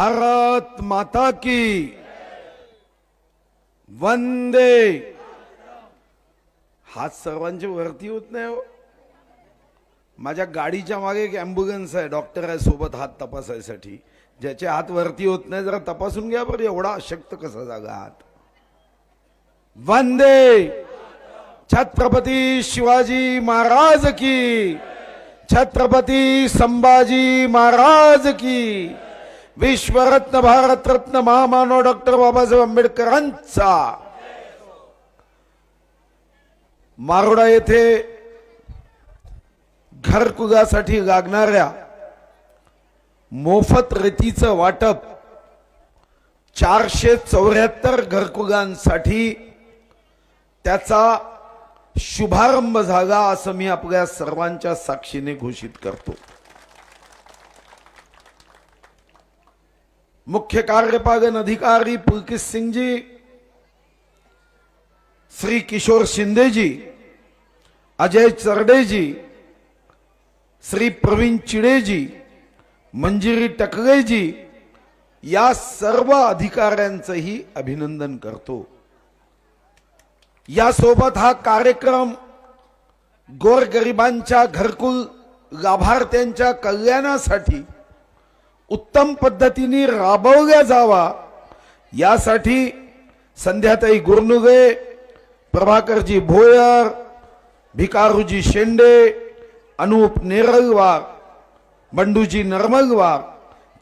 भारत माता की। वंदे। हात सर्वांचे वरती होत नाही हो. माझ्या गाडीच्या मागे एक अँब्युलन्स आहे डॉक्टर आहे सोबत हात तपासायसाठी. ज्याचे हात वरती होत नाही जरा तपासून घ्या बरं एवढा अशक्त कसा जागा हात. वंदे। छत्रपती शिवाजी महाराज की। छत्रपती संभाजी महाराज की। विश्वरत्न भारतरत्न महामानव डॉक्टर बाबासाहेब आंबेडकरांचा. मारोडा येथे घरकुगासाठी लागणाऱ्या मोफत रेतीचं वाटप चारशे चौऱ्याहत्तर घरकुगांसाठी त्याचा शुभारंभ झाला असं मी आपल्या सर्वांच्या साक्षीने घोषित करतो. मुख्य कार्यपालन अधिकारी पुलकित सिंह जी श्री किशोर शिंदे जी अजय चरडे जी श्री प्रवीण चिडे जी मंजिरी टकले जी या सर्व अधिकाऱ्यांचंही अभिनंदन करतो. यासोबत हा कार्यक्रम गोरगरिबांच्या घरकुल लाभार्थ्यांच्या कल्याणासाठी उत्तम पद्धतीने राबवल्या जावा. यासाठी संध्याताई गुरनुगे प्रभाकरजी भोयर भिकारूजी शेंडे अनूप नेरळवार बंडूजी नरमलवार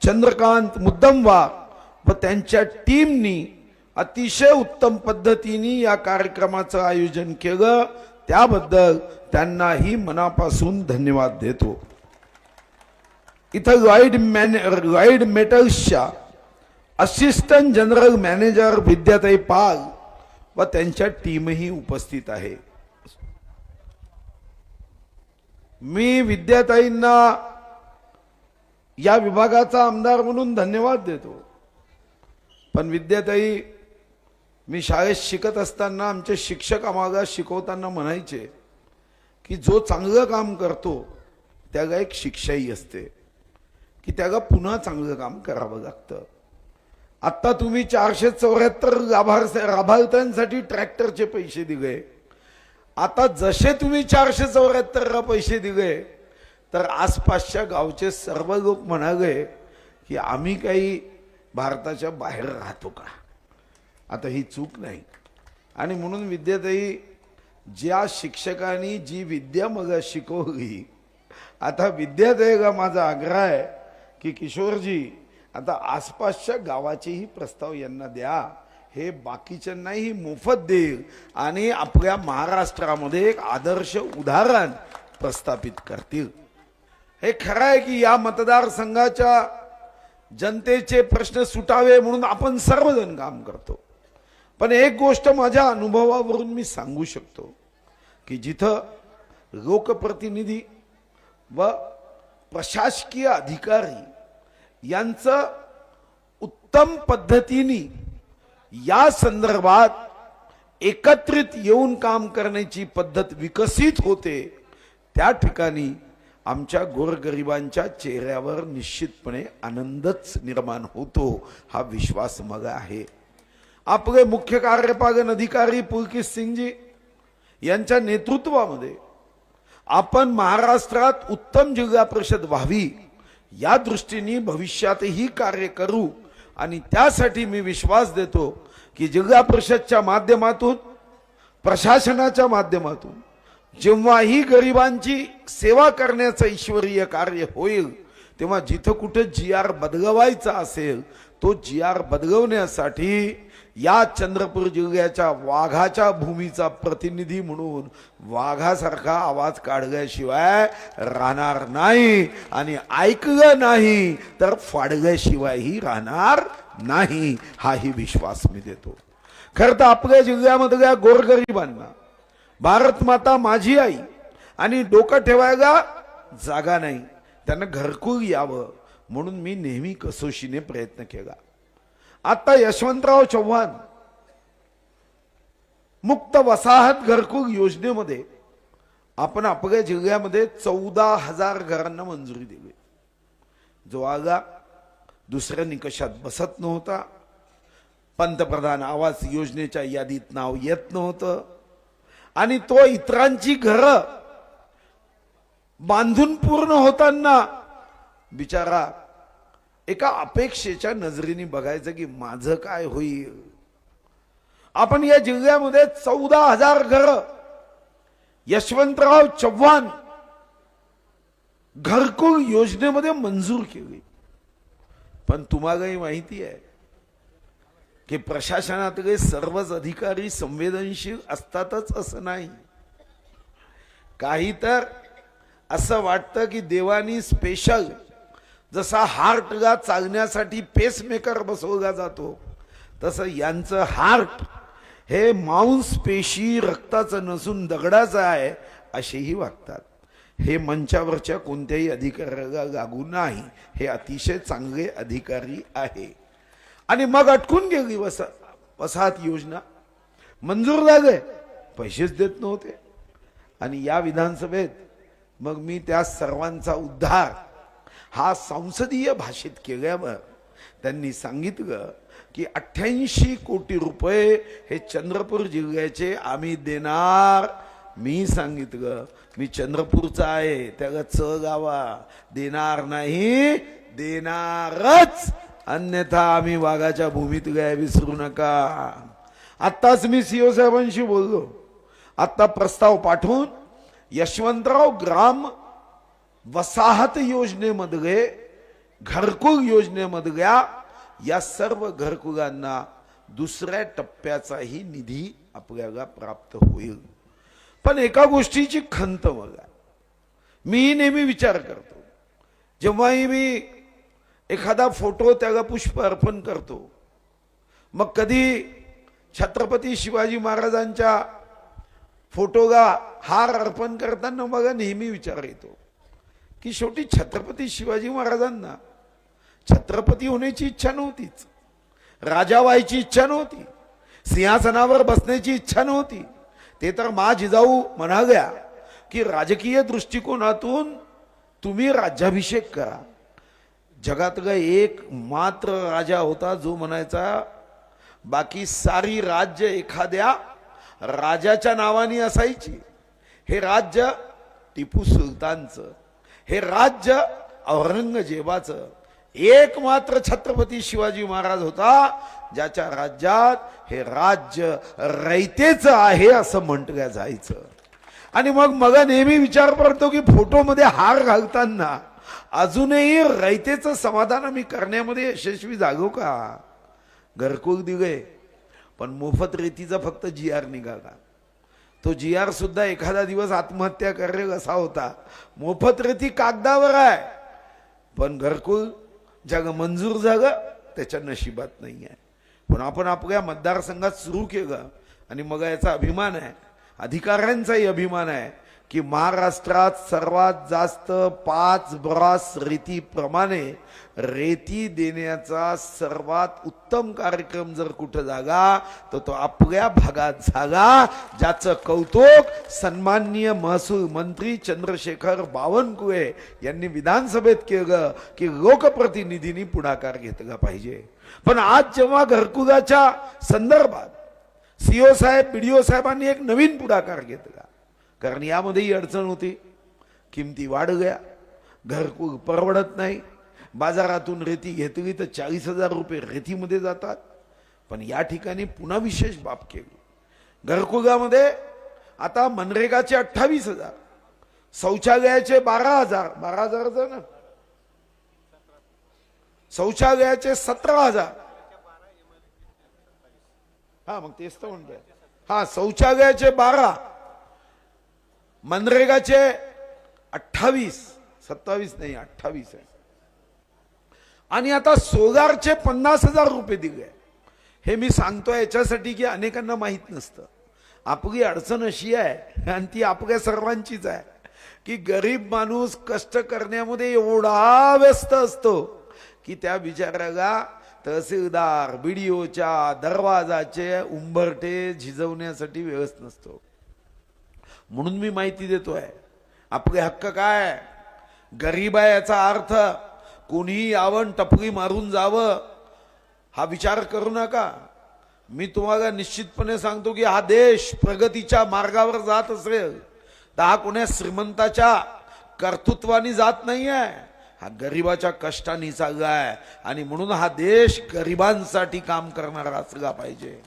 चंद्रकांत मुद्दमवार व त्यांच्या टीमनी अतिशय उत्तम पद्धतीने या कार्यक्रमाचं आयोजन केलं. त्याबद्दल त्यांनाही मनापासून धन्यवाद देतो. इथं लॉईड मॅने लॉईड मेटल्सच्या असिस्टंट जनरल मॅनेजर विद्याताई पाल व त्यांच्या टीमही उपस्थित आहे. मी विद्याताईंना या विभागाचा आमदार म्हणून धन्यवाद देतो. पण विद्याताई मी शाळेत शिकत असताना आमचे शिक्षक आम्हाला शिकवताना म्हणायचे की जो चांगलं काम करतो त्याला एक शिक्षाही असते. की त्याला पुन्हा चांगलं काम करावं लागतं. आत्ता तुम्ही चारशे चौऱ्याहत्तर लाभार लाभार्थ्यांसाठी ट्रॅक्टरचे पैसे दिले. आता जसे तुम्ही चारशे चौऱ्याहत्तरला पैसे दिले तर आसपासच्या गावचे सर्व लोक म्हणाले की आम्ही काही भारताच्या बाहेर राहतो का? आता ही चूक नाही. आणि म्हणून विद्याताई ज्या शिक्षकांनी जी विद्या मग शिकवली आता विद्याताईला माझा आग्रह आहे की किशोरजी आता आसपासच्या गावाचेही प्रस्ताव यांना द्या. हे बाकीच्यांनाही मोफत देईल आणि आपल्या महाराष्ट्रामध्ये एक आदर्श उदाहरण प्रस्थापित करतील. हे खरं आहे की या मतदारसंघाच्या जनतेचे प्रश्न सुटावे म्हणून आपण सर्वजण काम करतो. पण एक गोष्ट माझ्या अनुभवावरून मी सांगू शकतो की जिथं लोकप्रतिनिधी व प्रशासकीय अधिकारी यांचं उत्तम पद्धतीने या संदर्भात एकत्रित येऊन काम करण्याची पद्धत विकसित होते त्या ठिकाणी आमच्या गोरगरिबांच्या चेहऱ्यावर निश्चितपणे आनंदच निर्माण होतो हा विश्वास मग आहे. आपले मुख्य कार्यपालन अधिकारी पुलकित सिंगजी यांच्या नेतृत्वामध्ये आपण महाराष्ट्रात उत्तम जिल्हा परिषद व्हावी या दृष्टीने भविष्यातही कार्य करू. आणि त्यासाठी मी विश्वास देतो की जिल्हा परिषदच्या माध्यमातून प्रशासनाच्या माध्यमातून जेव्हाही गरिबांची सेवा करण्याचं ईश्वरीय कार्य होईल तेव्हा जिथं कुठं जी आर बदलवायचा असेल तो जी आर बदलवण्यासाठी या चंद्रपूर जिल्ह्याच्या वाघाच्या भूमीचा प्रतिनिधी म्हणून वाघासारखा आवाज काढल्याशिवाय राहणार नाही. आणि ऐकलं नाही तर फाडल्याशिवायही राहणार नाही हाही विश्वास मी देतो. खरं तर आपल्या जिल्ह्यामधल्या गोरगरिबांना भारत माता माझी आई आणि डोकं ठेवायला जागा नाही. त्यांना घरकुल यावं. म्हणून मी नेहमी कसोशीने प्रयत्न केला. आता यशवंतराव चव्हाण मुक्त वसाहत घरकुल योजनेमध्ये आपण आपल्या जिल्ह्यामध्ये चौदा हजार घरांना मंजुरी दिली. जो आगा दुसऱ्या निकषात बसत नव्हता. पंतप्रधान आवास योजनेच्या यादीत नाव येत नव्हतं. आणि तो इतरांची घरं बांधून पूर्ण होताना बिचारा एका अपेक्षेच्या नजरेने बघायचं की माझं काय होईल? आपण या जिल्ह्यामध्ये चौदा हजार घर यशवंतराव चव्हाण घरकुल योजनेमध्ये मंजूर केली. पण तुम्हालाही माहिती आहे की प्रशासनातले सर्वच अधिकारी संवेदनशील असतातच असं नाही. काही तर असं वाटतं की देवानी स्पेशल जसा हार्टला चालण्यासाठी पेसमेकर बसवला जातो तसं यांचं हार्ट हे मांस पेशी रक्ताचं नसून दगडाचं आहे असेही वागतात. हे मंचावरच्या कोणत्याही अधिकाऱ्याला लागू नाही हे अतिशय चांगले अधिकारी आहे. आणि मग अटकून गेली वसा वसाहत योजना. मंजूर झाले पैसेच देत नव्हते. आणि या विधानसभेत मग मी त्या सर्वांचा उद्धार हा संसदीय भाषेत केल्यावर त्यांनी सांगितलं की अठ्ठ्याऐंशी कोटी रुपये हे चंद्रपूर जिल्ह्याचे आम्ही देणार. मी सांगितलं मी चंद्रपूरचा आहे त्याला च गावा. देणार नाही देणारच. अन्यथा आम्ही वाघाच्या भूमीत गाय विसरू नका. आत्ताच मी सीओ साहेबांशी बोललो. आत्ता प्रस्ताव पाठवून यशवंतराव ग्राम वसाहत योजनेमध्ये घरकुल योजनेमधल्या या सर्व घरकुलांना दुसऱ्या टप्प्याचाही निधी आपल्याला प्राप्त होईल. पण एका गोष्टीची खंत बघा. मी नेहमी विचार करतो. जेव्हाही मी एखादा फोटो त्याला पुष्प अर्पण करतो मग कधी छत्रपती शिवाजी महाराजांच्या फोटोला हार अर्पण करताना बघा नेहमी विचार येतो. की शेवटी छत्रपती शिवाजी महाराजांना छत्रपती होण्याची इच्छा नव्हतीच. राजा व्हायची इच्छा नव्हती. सिंहासनावर बसण्याची इच्छा नव्हती. ते तर मा जिजाऊ म्हणाल्या की राजकीय दृष्टिकोनातून तुम्ही राज्याभिषेक करा. जगातला एक मात्र राजा होता जो म्हणायचा बाकी सारी राज्य एखाद्या राजाच्या नावाने असायची. हे राज्य टिपू सुलतानचं. हे राज्य औरंगजेबाचं एक मात्र छत्रपती शिवाजी महाराज होता ज्याच्या राज्यात हे राज्य रयतेचं आहे असं म्हटलं जायचं. आणि मग मला नेहमी विचार पडतो की फोटोमध्ये हार घालताना अजूनही रयतेचं समाधान मी करण्यामध्ये यशस्वी जागो का? घरकुल दिले पण मोफत रेतीचा फक्त जी आर निघाला. तो जी आर सुद्धा एखादा दिवस आत्महत्या करेल असा होता. मोफत रेती कागदावर आहे. पण घरकुल जग मंजूर झालं त्याच्या नशिबात नाही आहे. पण आपण आपल्या मतदारसंघात सुरू केलं आणि मग याचा अभिमान आहे. अधिकाऱ्यांचाही अभिमान आहे. की महाराष्ट्रात सर्वात जास्त पाच ब्रॉस रेतीप्रमाणे रेती देण्याचा सर्वात उत्तम कार्यक्रम जर कुठं जागा तर तो आपल्या भागात झाला ज्याचं कौतुक सन्माननीय महसूल मंत्री चंद्रशेखर बावनकुळे यांनी विधानसभेत केलं की लोकप्रतिनिधींनी पुढाकार घेतला पाहिजे. पण आज जेव्हा घरकुलाच्या संदर्भात सीओ साहेब पीडीओ साहेबांनी एक नवीन पुढाकार घेतला कारण यामध्येही अडचण होती. किमती वाढ गया. घरकुल परवडत नाही. बाजारातून रेती घेतली तर चाळीस हजार रुपये रेतीमध्ये जातात. पण या ठिकाणी पुन्हा विशेष बाब केली. घरकुगामध्ये आता मनरेगाचे अठ्ठावीस हजार. शौचालयाचे बारा हजार. बारा हजार ना शौचालयाचे सतरा हजार. हा मग तेच तर म्हणतोय. हा शौचालयाचे बारा. मनरेगाचे अठ्ठावीस सत्तावीस नाही अठ्ठावीस आहे. आणि आता सोलारचे पन्नास हजार रुपये दिले. हे मी सांगतोय याच्यासाठी की अनेकांना माहीत नसतं. आपली अडचण अशी आहे आणि ती आपल्या सर्वांचीच आहे की गरीब माणूस कष्ट करण्यामध्ये एवढा व्यस्त असतो की त्या बिचाऱ्याला तहसीलदार बीडीओच्या दरवाजाचे उंबरटे झिजवण्यासाठी व्यवस्थ नसतो. म्हणून मी माहिती देतोय. आपले हक्क काय? गरीब आहे याचा अर्थ कोणीही यावं टपरी मारून जावं हा विचार करू नका. मी तुम्हाला निश्चितपणे सांगतो की हा देश प्रगतीच्या मार्गावर जात असेल. तर हा कोण्या श्रीमंताच्या कर्तृत्वानी जात नाही आहे हा गरिबाच्या कष्टाने चालला आहे. आणि म्हणून हा देश गरिबांसाठी काम करणारा असला पाहिजे.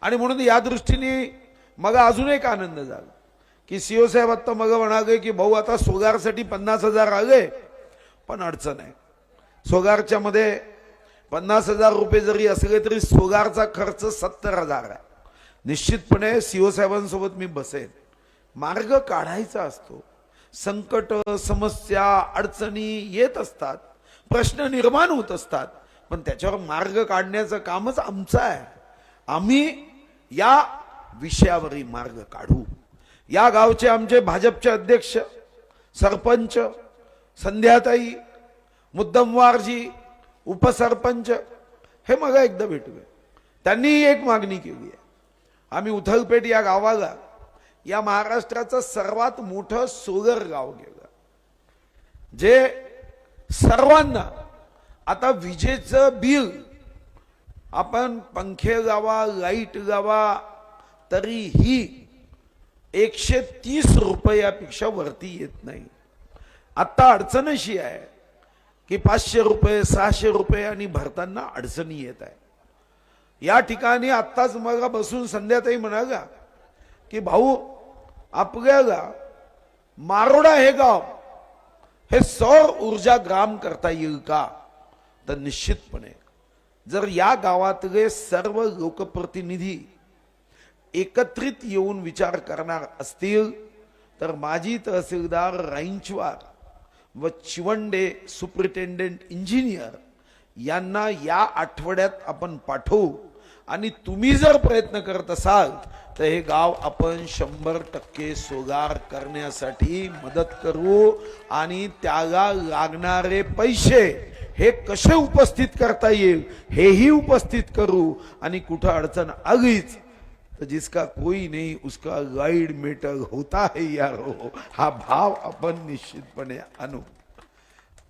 आणि म्हणून या दृष्टीने मग अजून एक आनंद झाला. की सीओ साहेब आत्ता मग म्हणाले की भाऊ आता सोगारसाठी पन्नास हजार आले पण अडचण आहे. सोगारच्या मध्ये पन्नास हजार रुपये जरी असले तरी सोगारचा खर्च सत्तर हजार आहे. निश्चितपणे सीओ साहेबांसोबत मी बसेन. मार्ग काढायचा असतो. संकट समस्या अडचणी येत असतात. प्रश्न निर्माण होत असतात. पण त्याच्यावर मार्ग काढण्याचं कामच आमचं आहे. आम्ही या विषयावरील मार्ग काढू. या गावचे आमचे भाजपचे अध्यक्ष सरपंच संध्याताई मुद्दमवारजी उपसरपंच हे मग एकदा भेटूया. त्यांनीही एक मागणी केली आहे. आम्ही उथलपेठ या गावाला या महाराष्ट्राचं सर्वात मोठं सोलर गाव गेलं. जे सर्वांना आता विजेचं बिल आपण पंखे लावा लाइट लावा तरीही एकशे तीस रुपयापेक्षा वरती येत नाही. आत्ता अडचण अशी आहे की पाचशे रुपये सहाशे रुपये आणि भरताना अडचणी येत आहे. या ठिकाणी आत्ताच मग बसून संध्याताई म्हणाला की भाऊ आपल्याला मारोडा हे गाव हे सौर ऊर्जा ग्राम करता येईल का? तर निश्चितपणे जर या गावातले सर्व लोकप्रतिनिधी एकत्रित येऊन विचार करणार असतील तर माजी तहसीलदार राईंचवार व चिवंडे सुप्रिटेंडेंट इंजिनियर यांना या आठवड्यात आपण पाठवू. आणि तुम्ही जर प्रयत्न करत असाल तर हे गाव आपण शंभर टक्के सोगार करण्यासाठी मदत करू आणि त्याला लागणारे पैसे हे कसे उपस्थित करता येईल हेही उपस्थित करू आणि कुठं अडचण आलीच तर जिसका कोई नहीं उसका गाइड मेटर होता है यारो। हा भाव आपण निश्चितपणे आणू।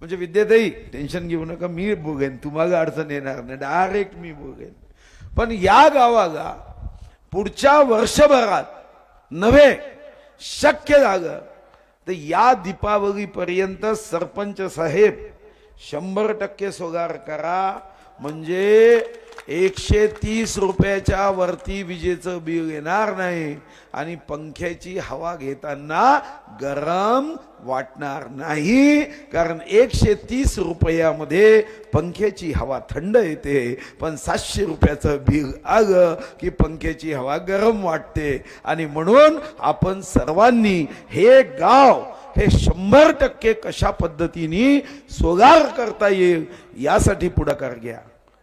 म्हणजे विद्येतही टेन्शन घेऊ नका मी बघेन तुम्हाला अडचण येणार नाही डायरेक्ट मी बघेन पण या गावाला पुढच्या वर्षभरात नव्हे शक्य झालं तर या दीपावलीपर्यंत सरपंच साहेब शंभर टक्के सोगार करा म्हणजे एकशे तीस रुपयाच्या वरती विजेचं बिल येणार नाही आणि पंख्याची हवा घेताना गरम वाटणार नाही. कारण एकशे तीस रुपयामध्ये पंख्याची हवा थंड येते पण सातशे रुपयाचं बिल आलं की पंख्याची हवा गरम वाटते. आणि म्हणून आपण सर्वांनी हे गाव हे शंभर टक्के कशा पद्धतीने सोगार करता येईल यासाठी पुढाकार घ्या.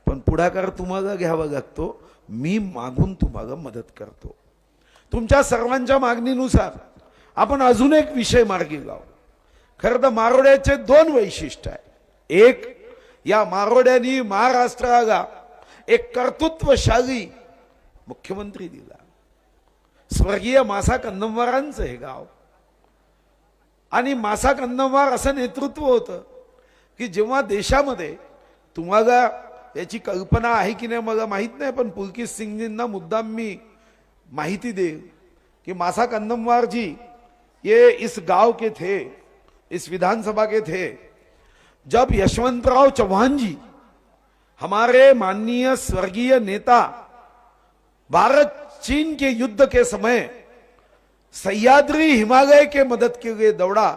पण पुढाकार तुम्हाला घ्यावा लागतो मी मागून तुम्हाला मदत करतो. तुमच्या सर्वांच्या मागणीनुसार आपण अजून एक विषय मार्गी लावू. खरं तर मारोड्याचे दोन वैशिष्ट्य आहे. एक या मारोड्यानी महाराष्ट्राला एक कर्तृत्वशाली मुख्यमंत्री दिला. स्वर्गीय मासा कंदमवारांचं हे गाव. आणि मासा कंदमवार असं नेतृत्व होतं की जेव्हा देशामध्ये तुम्हाला याची कल्पना आहे की नाही मला माहीत नाही पण पुलकित सिंगजींना मुद्दाम मी माहिती दे कि मासा कंदमवार जी ये इस गांव के थे इस विधानसभा के थे. जब यशवंतराव चौहान जी हमारे माननीय स्वर्गीय नेता भारत चीन के युद्ध के समय सह्याद्री हिमालय के मदत के लिए दौडा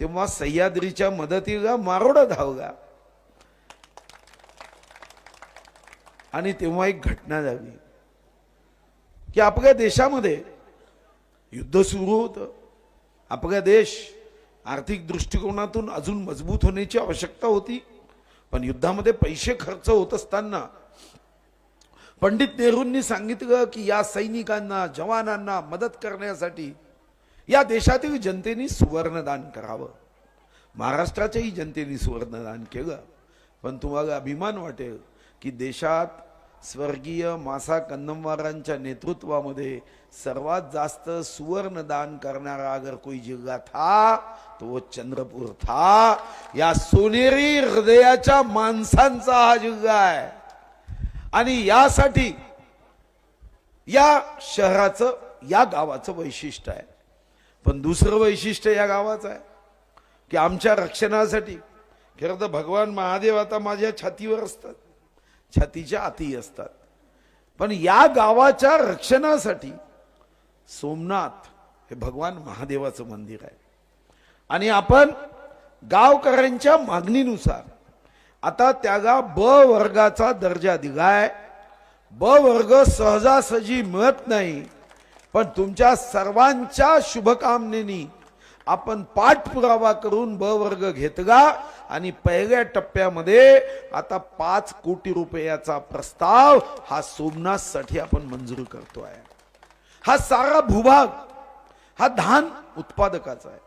तेव्हा सह्याद्रीच्या मदतीला मारोडा धावला. आणि तेव्हा एक घटना झाली. की आपल्या देशामध्ये युद्ध सुरू होतं. आपला देश आर्थिक दृष्टिकोनातून अजून मजबूत होण्याची आवश्यकता होती. पण युद्धामध्ये पैसे खर्च होत असताना पंडित नेहरूंनी सांगितलं की या सैनिकांना जवानांना मदत करण्यासाठी या देशातील जनतेने सुवर्णदान करावं. महाराष्ट्राच्याही जनतेने सुवर्णदान केलं. पण तुम्हाला अभिमान वाटेल की देशात स्वर्गीय मासा कन्नमवारांच्या नेतृत्वामध्ये सर्वात जास्त सुवर्ण दान करणारा अगर कोई जिल्हा था तो वो चंद्रपूर था. या सोनेरी हृदयाच्या माणसांचा हा जिल्हा आहे. आणि यासाठी या शहराचं या गावाचं वैशिष्ट्य आहे. पण दुसरं वैशिष्ट्य या गावाचं आहे की आमच्या रक्षणासाठी खरं तर भगवान महादेव आता माझ्या छातीवर असतात छातीच्या आती असतात. पण या गावाच्या रक्षणासाठी सोमनाथ हे भगवान महादेवाचं मंदिर आहे. आणि आपण गावकऱ्यांच्या मागणीनुसार आता त्याला ब वर्गाचा दर्जा दिलाय. ब वर्ग सहजासहजी मिळत नाही. पण तुमच्या सर्वांच्या शुभकामनेनी आपण पाठपुरावा करून ब वर्ग घेतला आणि पहिल्या टप्प्यामध्ये आता पाच कोटी रुपयाचा प्रस्ताव हा सोमनाथसाठी आपण मंजूर करतोय. हा सारा भूभाग हा धान उत्पादकाचा आहे.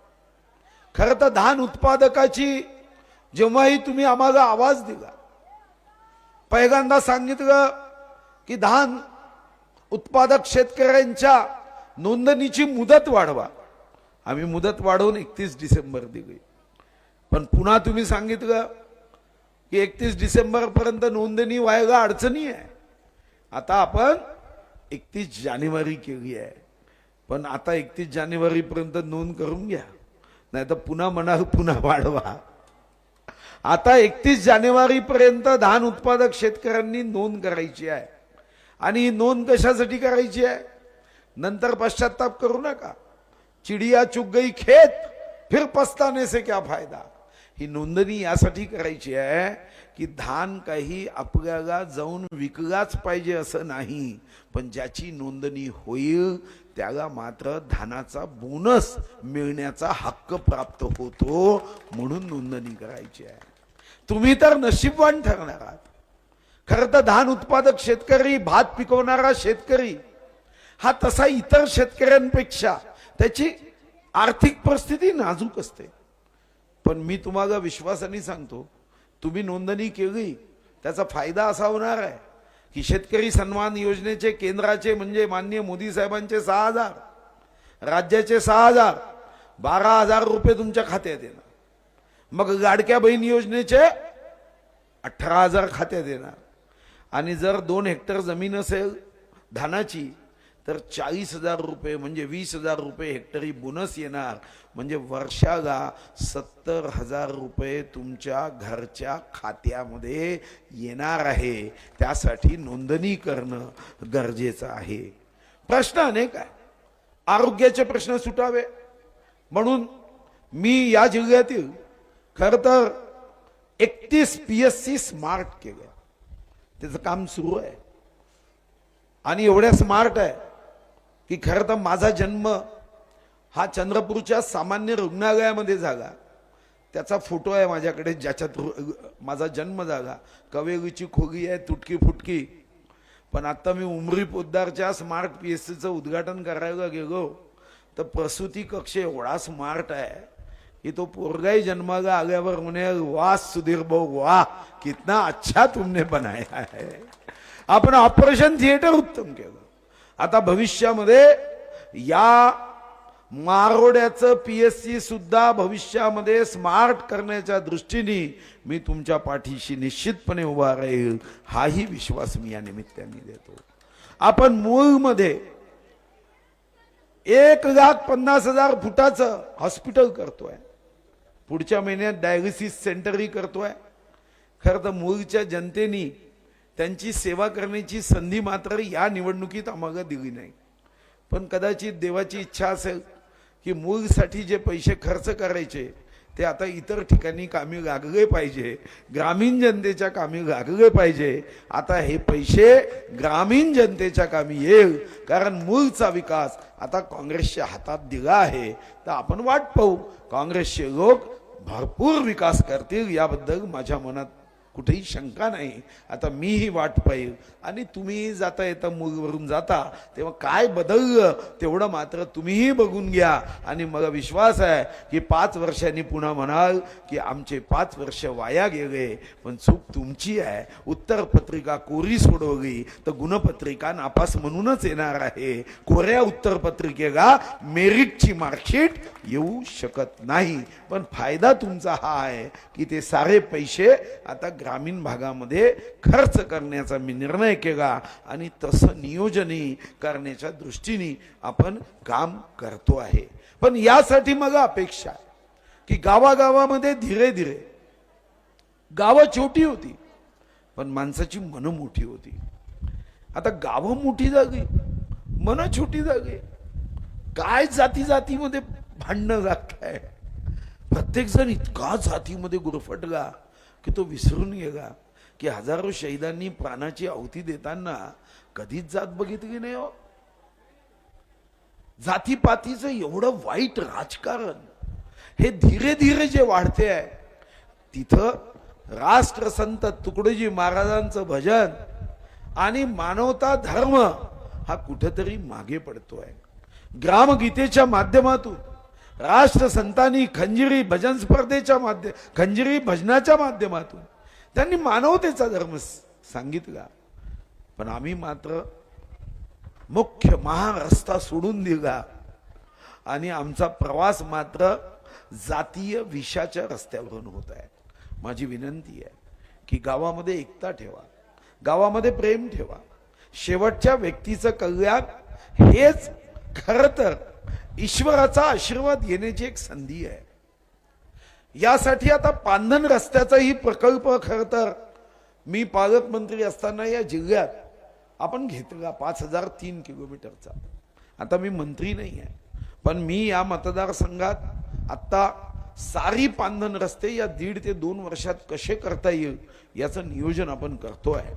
खरं तर धान उत्पादकाची जेव्हाही तुम्ही आम्हाला आवाज दिला पहिल्यांदा सांगितलं की धान उत्पादक शेतकऱ्यांच्या नोंदणीची मुदत वाढवा. आम्ही मुदत वाढवून एकतीस डिसेंबर दिली. पण पुन्हा तुम्ही सांगितलं की एकतीस डिसेंबरपर्यंत नोंदणी व्हायला अडचणी आहे. आता आपण एकतीस जानेवारी केली आहे. पण आता एकतीस जानेवारीपर्यंत नोंद करून घ्या. नाही तर पुन्हा म्हणा पुन्हा वाढवा. आता एकतीस जानेवारी पर्यंत धान उत्पादक शेतकऱ्यांनी नोंद करायची आहे. आणि ही नोंद कशासाठी करायची आहे? नंतर पश्चाताप करू नका. चिडिया चुक गई खेत फिर पस्ताने से क्या फायदा? ही नोंदणी यासाठी करायची आहे की धान काही आपल्याला जाऊन विकलाच पाहिजे असं नाही पण ज्याची नोंदणी होईल त्याला मात्र धानाचा बोनस मिळण्याचा हक्क प्राप्त होतो म्हणून नोंदणी करायची आहे. तुम्ही तर नशीबवान ठरणार आहात. खरं तर धान उत्पादक शेतकरी भात पिकवणारा शेतकरी हा तसा इतर शेतकऱ्यांपेक्षा त्याची आर्थिक परिस्थिती नाजूक असते. पण मी तुम्हाला विश्वासाने सांगतो तुम्ही नोंदणी केली त्याचा फायदा असा होणार आहे की शेतकरी सन्मान योजनेचे केंद्राचे म्हणजे माननीय मोदी साहेबांचे सहा हजार राज्याचे सहा हजार बारा हजार रुपये तुमच्या खात्यात येणार. मग गाडक्या बहीण योजनेचे अठरा हजार खात्यात येणार आणि जर दोन हेक्टर जमीन असेल धानाची तर चाळीस हजार रुपये म्हणजे वीस हजार रुपये हेक्टरी बोनस येणार. म्हणजे वर्षाला सत्तर हजार रुपये तुमच्या घरच्या खात्यामध्ये येणार आहे. त्यासाठी नोंदणी करणं गरजेचं आहे. प्रश्न अनेक आहे. आरोग्याचे प्रश्न सुटावे. म्हणून मी या जिल्ह्यातील खर तर एकतीस पी एस सी स्मार्ट केलं. त्याचं काम सुरू आहे. आणि एवढ्या स्मार्ट आहे की खरं तर माझा जन्म हा चंद्रपूरच्या सामान्य रुग्णालयामध्ये झाला. त्याचा फोटो आहे माझ्याकडे ज्याच्यात माझा जन्म झाला. कवेगीची खोगी आहे तुटकी फुटकी पण आता मी उमरी पोद्दारच्या स्मार्ट पी एस सीचं उद्घाटन करायला गेलो. तर प्रसूती कक्ष एवढा स्मार्ट आहे. की तो पोरगाही जन्माला आल्यावर उन्हें वाह सुधीर भाऊ वाह कितना अच्छा तुमने बनाया है. आपण ऑपरेशन थिएटर उत्तम केलं. आता भविष्यामध्ये या मारोड्याचं पी एस सी सुद्धा भविष्यामध्ये स्मार्ट करण्याच्या दृष्टीने मी तुमच्या पाठीशी निश्चितपणे उभा राहील हाही विश्वास मी या निमित्ताने देतो. आपण मूळमध्ये एक लाख पन्नास हजार फुटाचं हॉस्पिटल करतोय. पुढच्या महिन्यात डायलिसिस सेंटरही करतोय. खरं तर मूळच्या जनतेनी त्यांची सेवा करण्याची संधी मात्र या निवडणुकीत आम्हाला दिली नाही. पण कदाचित देवाची इच्छा असेल की मूळसाठी जे पैसे खर्च करायचे ते आता इतर ठिकाणी कामी लागले पाहिजे. ग्रामीण जनतेच्या कामी लागले पाहिजे. आता हे पैसे ग्रामीण जनतेच्या कामी येईल कारण मूळचा विकास आता काँग्रेसच्या हातात दिला आहे. तर आपण वाट पाहू. काँग्रेसचे लोक भरपूर विकास करतील याबद्दल माझ्या मनात कुठेही शंका नाही. आता मीही वाट पाहिल. आणि तुम्ही जाता येता मूळवरून जाता. तेव्हा काय बदललं तेवढं मात्र तुम्हीही बघून घ्या. आणि मला विश्वास आहे की पाच वर्षांनी पुन्हा म्हणाल की आमचे पाच वर्ष वाया गेले. पण चूक तुमची आहे. उत्तर पत्रिका कोरी सोडवली. तर गुणपत्रिका नापास म्हणूनच येणार आहे. कोऱ्या उत्तर पत्रिकेला मेरिटची मार्कशीट येऊ शकत नाही. पण फायदा तुमचा हा आहे की ते सारे पैसे आता ग्रामीण भागामध्ये खर्च करण्याचा मी निर्णय केला आणि तसं नियोजनही करण्याच्या दृष्टीने आपण काम करतो आहे. पण यासाठी मला अपेक्षा आहे की गावागावामध्ये धीरे धीरे गावं छोटी होती पण माणसाची मनं मोठी होती. आता गावं मोठी जागी मन छोटी जागी काय जाती जातीमध्ये भांडणं लागताय? आहे प्रत्येकजण इतका जातीमध्ये गुरफटला. की तो विसरून गेला. की हजारो शहीदांनी प्राणाची आहुती देताना कधीच जात बघितली नाही हो. जातीपातीचं एवढं वाईट राजकारण. हे धीरे धीरे जे वाढते आहे तिथं राष्ट्रसंत तुकडोजी महाराजांचं भजन आणि मानवता धर्म हा कुठेतरी मागे पडतोय. ग्रामगीतेच्या माध्यमातून राष्ट्रसंतांनी खंजिरी भजन स्पर्धेच्या माध्यम खंजिरी भजनाच्या माध्यमातून त्यांनी मानवतेचा धर्म सांगितला. पण आम्ही मात्र मुख्य महारस्ता सोडून दिला. आणि आमचा प्रवास मात्र जातीय विषाच्या रस्त्यावरून होत आहे. माझी विनंती आहे की गावामध्ये एकता ठेवा. गावामध्ये प्रेम ठेवा. शेवटच्या व्यक्तीचं कल्याण हेच खरं तर ईश्वराचा आशीर्वाद घेण्याची एक संधी आहे. यासाठी आता पांधन रस्त्याचाही प्रकल्प खर तर मी पालकमंत्री असताना या जिल्ह्यात आपण घेतला पाच हजार तीन किलोमीटरचा. आता मी मंत्री नाही आहे पण मी या मतदारसंघात आत्ता सारी पांधन रस्ते या दीड ते दोन वर्षात कसे करता येईल याचं नियोजन आपण करतो आहे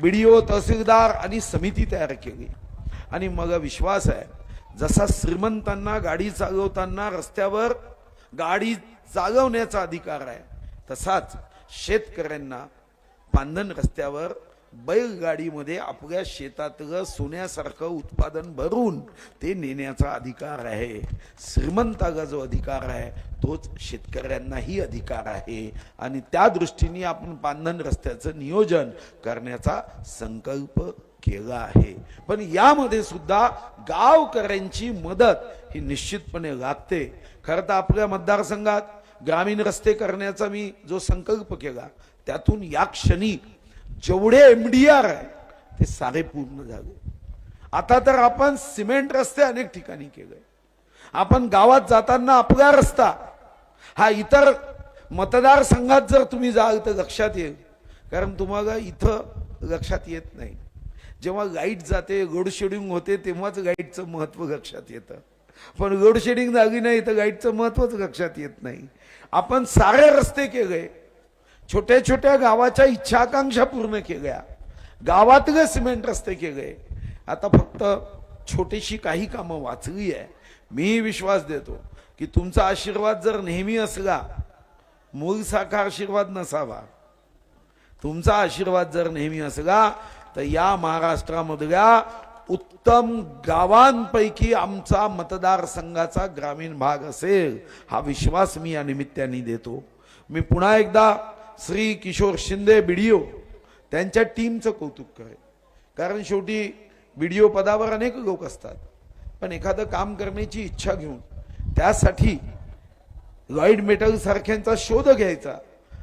बीडीओ तहसीलदार आणि समिती तयार केली. आणि मला विश्वास आहे जसा श्रीमंतांना गाडी चालवताना रस्त्यावर गाडी चालवण्याचा अधिकार आहे तसाच शेतकऱ्यांना पांधन रस्त्यावर बैलगाडीमध्ये आपल्या शेतातलं सोन्यासारखं उत्पादन भरून ते नेण्याचा अधिकार आहे. श्रीमंताला जो अधिकार आहे तोच शेतकऱ्यांनाही अधिकार आहे. आणि त्या दृष्टीने आपण पांधन रस्त्याचं नियोजन करण्याचा संकल्प केलं आहे. पण यामध्ये सुद्धा गावकऱ्यांची मदत ही निश्चितपणे लागते. खरं तर आपल्या मतदारसंघात ग्रामीण रस्ते करण्याचा मी जो संकल्प केला त्यातून या क्षणी जेवढे एम डी आर आहे ते सारे पूर्ण झाले. आता तर आपण सिमेंट रस्ते अनेक ठिकाणी केले. आपण गावात जाताना आपला रस्ता हा इतर मतदारसंघात जर तुम्ही जाल तर लक्षात येईल. कारण तुम्हाला इथं लक्षात येत नाही. जेव्हा लाइट जाते लोड शेडिंग होते तेव्हाच लाईटचं महत्त्व लक्षात येतं. पण लोड शेडिंग झाली नाही तर लाईटचं महत्त्वच लक्षात येत नाही. आपण सारे रस्ते केले. छोट्या छोट्या गावाच्या इच्छाकांक्षा पूर्ण केल्या. गावातले सिमेंट रस्ते केले. आता फक्त छोटीशी काही कामं वाचली आहे. मी विश्वास देतो की तुमचा आशीर्वाद जर नेहमी असला मूळसारखा आशीर्वाद नसावा. तुमचा आशीर्वाद जर नेहमी असला तर या महाराष्ट्रामधल्या उत्तम गावांपैकी आमचा मतदारसंघाचा ग्रामीण भाग असेल हा विश्वास मी या निमित्ताने देतो. मी पुन्हा एकदा श्री किशोर शिंदे बीडीओ त्यांच्या टीमचं कौतुक करेन. कारण शेवटी बीडीओ पदावर अनेक लोक असतात. पण एखादं काम करण्याची इच्छा घेऊन त्यासाठी लॉईड मेटल सारख्यांचा शोध घ्यायचा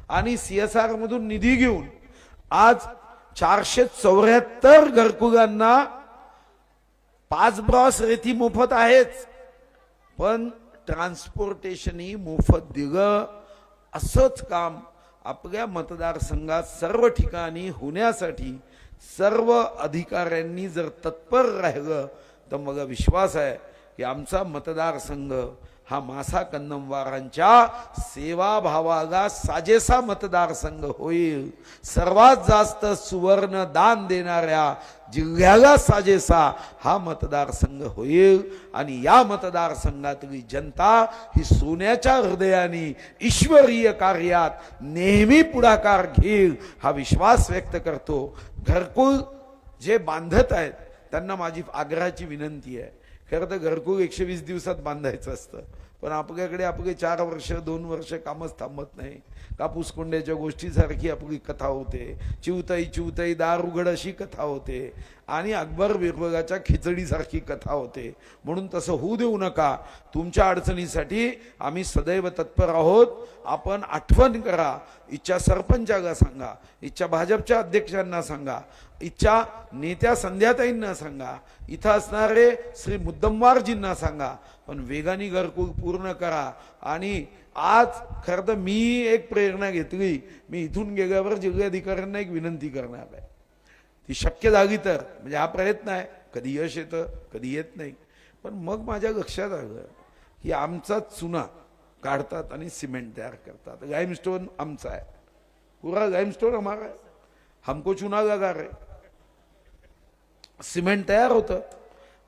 आणि सी एस आरमधून निधी घेऊन आज चारशे चौऱ्याहत्तर घरकुलांना पाच ब्रॉस रेती मोफत आहेच. पण ट्रान्सपोर्टेशनही मोफत दिलं असंच काम आपल्या मतदारसंघात सर्व ठिकाणी होण्यासाठी सर्व अधिकाऱ्यांनी जर तत्पर राहिलं तर मला विश्वास आहे की आमचा मतदारसंघ हा मासा कन्नमवारांच्या सेवाभावाला साजेसा मतदारसंघ होईल. सर्वात जास्त सुवर्ण दान देणाऱ्या जिल्ह्याला साजेसा हा मतदारसंघ होईल. आणि या मतदारसंघातली जनता ही सोन्याच्या हृदयाने ईश्वरीय कार्यात नेहमी पुढाकार घेईल हा विश्वास व्यक्त करतो. घरकुल जे बांधत आहेत त्यांना माझी आग्रहाची विनंती आहे. खरं तर घरकुल एकशे वीस दिवसात बांधायचं असतं. पण आपल्याकडे आपले चार वर्ष दोन वर्ष कामच थांबत नाही. कापूस कोंड्याच्या गोष्टीसारखी आपली कथा होते. चिवताई चिवताई दार उघड अशी कथा होते. आणि अकबर विभागाच्या खिचडीसारखी कथा होते. म्हणून तसं होऊ देऊ नका. तुमच्या अडचणीसाठी आम्ही सदैव तत्पर आहोत. आपण आठवण करा. इच्छा सरपंचाला सांगा. इच्छा भाजपच्या अध्यक्षांना सांगा. इच्छा नेत्या संध्याताईंना सांगा. इथं असणारे श्री मुद्दमवारजींना सांगा. पण वेगाने घरकुल पूर्ण करा. आणि आज खरं तर मी एक प्रेरणा घेतली. मी इथून गेल्यावर जिल्हाधिकाऱ्यांना एक विनंती करणार आहे. ती शक्य झाली तर म्हणजे हा प्रयत्न आहे. कधी यश येतं कधी येत नाही. पण मग माझ्या लक्षात आलं की आमचा चुना काढतात आणि सिमेंट तयार करतात. लाईमस्टोन आमचा आहे. पुरा लाईमस्टोन हमारा आहे. हमको चुना लगा रे. सिमेंट तयार होतं.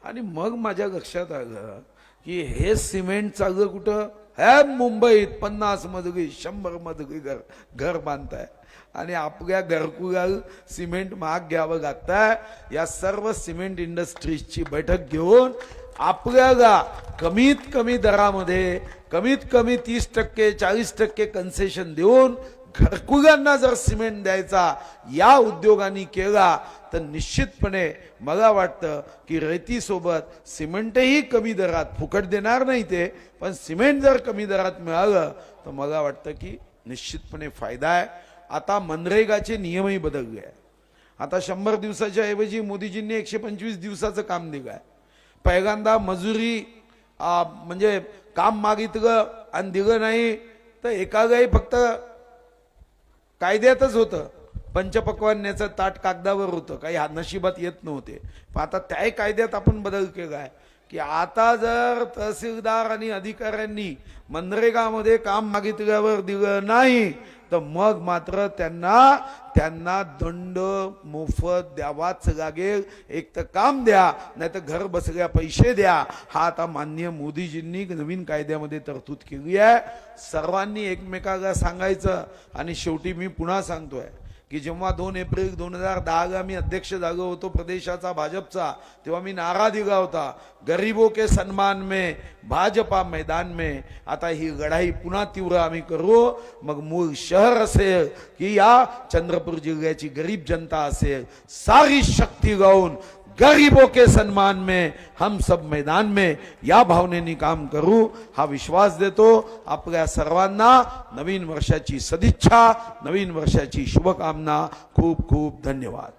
आणि मग माझ्या लक्षात आलं की हे सिमेंट चाललं कुठं? ह्या मुंबईत पन्नास मजली शंभर मजली घर घर बांधताय. आणि आपल्या घरकुलाल सिमेंट महाग घ्यावं लागताय. या सर्व सिमेंट इंडस्ट्रीजची बैठक घेऊन आपल्याला कमीत कमी दरामध्ये कमीत कमी तीस टक्के चाळीस टक्के कन्सेशन देऊन घरकुलांना जर सिमेंट द्यायचा या उद्योगांनी केला तर निश्चितपणे मला वाटतं की रेतीसोबत सिमेंटही कमी दरात फुकट देणार नाही ते पण सिमेंट जर कमी दरात मिळालं तर मला वाटतं की निश्चितपणे फायदा आहे. आता मनरेगाचे नियमही बदलले आहे आता शंभर दिवसाच्या ऐवजी मोदीजींनी एकशे पंचवीस दिवसाचं काम दिलं आहे. पहिल्यांदा मजुरी म्हणजे काम मागितलं आणि दिलं नाही तर एकालाही फक्त कायद्यातच होतं. पंचपक्वान्याचं ताट कागदावर होतं. काही हा नशिबात येत नव्हते. पण आता त्याही कायद्यात आपण बदल केला आहे की आता जर तहसीलदार आणि अधिकाऱ्यांनी मनरेगामध्ये काम मागितल्यावर दिलं नाही तर मग मात्र त्यांना त्यांना दंड मोफत द्यावाच लागेल. एक तर काम द्या नाही तर घर बसल्या पैसे द्या. हा आता मान्य मोदीजींनी नवीन कायद्यामध्ये तरतूद केली आहे. सर्वांनी एकमेकाला सांगायचं आणि शेवटी मी पुन्हा सांगतोय की जेव्हा दोन एप्रिल दोन हजार दहा मी अध्यक्ष जागो होतो प्रदेशाचा भाजपचा तेव्हा मी नारा दिला होता गरीबो के सन्मान में भाजपा मैदान में. आता ही लढाई पुन्हा तीव्र आम्ही करू. मग मूळ शहर असेल की या चंद्रपूर जिल्ह्याची गरीब जनता असेल. सारी शक्ती गाऊन गरीबों के सम्मान में, हम सब मैदान में या भावने काम करू। हा, विश्वास देतो आपल्या सर्वांना नवीन वर्षाची सदिच्छा, नवीन वर्षाची शुभकामना खूप खूप धन्यवाद।